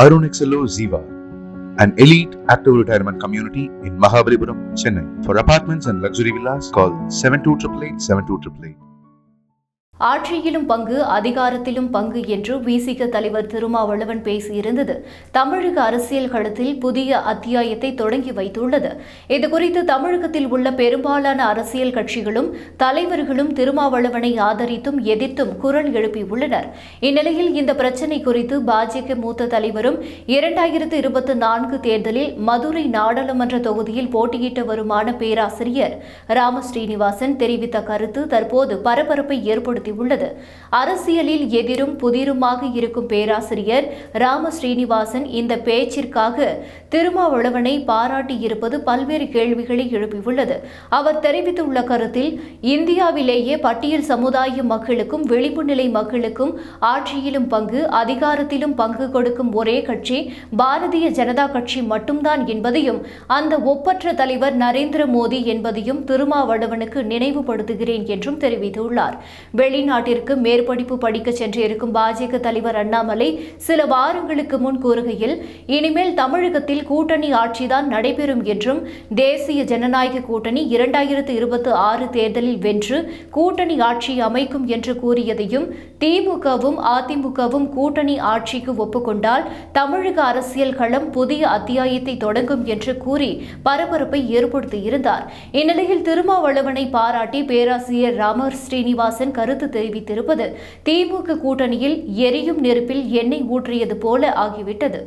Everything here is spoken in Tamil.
Arun Ziva, an elite active retirement community in Mahabalipuram, Chennai. For apartments and luxury villas, call 7288 72888. ஆட்சியிலும் பங்கு அதிகாரத்திலும் பங்கு என்று விசிக தலைவர் திருமாவளவன் பேசியிருந்தது. தமிழக அரசியல் களத்தில் புதிய அத்தியாயத்தை தொடங்கி வைத்துள்ளது. இதுகுறித்து தமிழகத்தில் உள்ள பெரும்பாலான அரசியல் கட்சிகளும் தலைவர்களும் திருமாவளவனை ஆதரித்தும் எதிர்த்தும் குரல் எழுப்பியுள்ளனர். இந்நிலையில் இந்த பிரச்சினை குறித்து பாஜக மூத்த தலைவரும் இரண்டாயிரத்து இருபத்தி நான்கு தேர்தலில் மதுரை நாடாளுமன்ற தொகுதியில் போட்டியிட்டு வருமான பேராசிரியர் ராம ஸ்ரீனிவாசன் தெரிவித்த கருத்து தற்போது பரபரப்பை ஏற்படுத்தி ஏற்படுத்தியுள்ளது அரசியலில் எதிரும் புதிருமாக இருக்கும் பேராசிரியர் ராம ஸ்ரீனிவாசன் இந்த பேச்சிற்காக திருமாவளவனை பாராட்டியிருப்பது பல்வேறு கேள்விகளை எழுப்பியுள்ளது. அவர் தெரிவித்துள்ள கருத்தில் இந்தியாவிலேயே பட்டியல் சமுதாய மக்களுக்கும் விளிம்பு நிலை மக்களுக்கும் ஆட்சியிலும் பங்கு அதிகாரத்திலும் பங்கு கொடுக்கும் ஒரே கட்சி பாரதிய ஜனதா கட்சி மட்டும்தான் என்பதையும் அந்த ஒப்பற்ற தலைவர் நரேந்திர மோடி என்பதையும் திருமாவளவனுக்கு நினைவுபடுத்துகிறேன் என்றும் தெரிவித்துள்ளார். வெளி வெளிநாட்டிற்கு மேற்படிப்பு படிக்க சென்றிருக்கும் பாஜக தலைவர் அண்ணாமலை சில வாரங்களுக்கு முன் கூறுகையில் இனிமேல் தமிழகத்தில் கூட்டணி ஆட்சிதான் நடைபெறும் என்றும் தேசிய ஜனநாயக கூட்டணி இரண்டாயிரத்து இருபத்தி ஆறு தேர்தலில் வென்று கூட்டணி ஆட்சி அமைக்கும் என்று கூறியதையும் திமுகவும் அதிமுகவும் கூட்டணி ஆட்சிக்கு ஒப்புக்கொண்டால் தமிழக அரசியல் களம் புதிய அத்தியாயத்தை தொடங்கும் என்று கூறி பரபரப்பை ஏற்படுத்தியிருந்தார். இந்நிலையில் திருமாவளவனை பாராட்டி பேராசிரியர் ராமர் ஸ்ரீனிவாசன் கருத்து தெரிவித்திருப்பது. திமுக கூட்டணியில் எரியும் நெருப்பில் எண்ணெய் ஊற்றியது போல ஆகிவிட்டது.